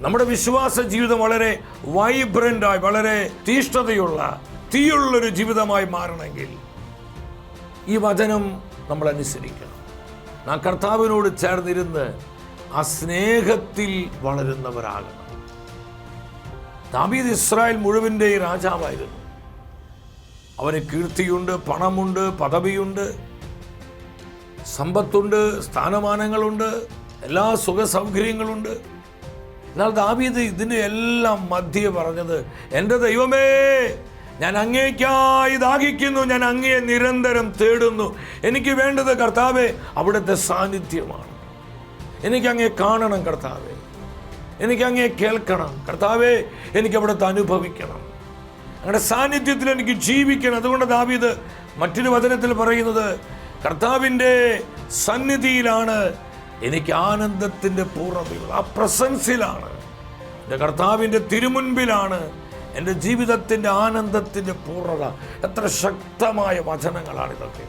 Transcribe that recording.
നമ്മുടെ വിശ്വാസ ജീവിതം വളരെ വൈബ്രന്റായി വളരെ തീഷ്ണതയുള്ള തീയുള്ളൊരു ജീവിതമായി മാറണമെങ്കിൽ ഈ വചനം നമ്മൾ അനുസരിക്കണം. നാം കർത്താവിനോട് ചേർന്നിരുന്ന് ആ സ്നേഹത്തിൽ വളരുന്നവരാകണം. ദാബീദ് ഇസ്രായേൽ മുഴുവന്റെ രാജാവായിരുന്നു. അവന് കീർത്തിയുണ്ട് പണമുണ്ട് പദവിയുണ്ട് സമ്പത്തുണ്ട് സ്ഥാനമാനങ്ങളുണ്ട് എല്ലാ സുഖ സൗകര്യങ്ങളുണ്ട് എന്നാൽ ദാവീദ് ഇതിന് എല്ലാം മധ്യ പറഞ്ഞത് എന്റെ ദൈവമേ ഞാൻ അങ്ങേക്കായി ദാഹിക്കുന്നു ഞാൻ അങ്ങയെ നിരന്തരം തേടുന്നു. എനിക്ക് വേണ്ടത് കർത്താവെ അവിടുത്തെ സാന്നിധ്യമാണ്. എനിക്ക് അങ്ങേ കാണണം കർത്താവെ. എനിക്ക് അങ്ങേ കേൾക്കണം കർത്താവെ എനിക്ക് അവിടുത്തെ അനുഭവിക്കണം. അങ്ങയുടെ സാന്നിധ്യത്തിൽ എനിക്ക് ജീവിക്കണം. അതുകൊണ്ട് ദാവീദ് മറ്റൊരു വചനത്തിൽ പറയുന്നത് കർത്താവിന്റെ സന്നിധിയിലാണ് എനിക്ക് ആനന്ദത്തിന്റെ പൂർണതയുള്ളത് ആ പ്രസൻസിലാണ്. എന്റെ കർത്താവിന്റെ തിരുമുൻപിലാണ്. എന്റെ ജീവിതത്തിന്റെ ആനന്ദത്തിന്റെ പൂർണത എത്ര ശക്തമായ വചനങ്ങളാണ് ഇതൊക്കെ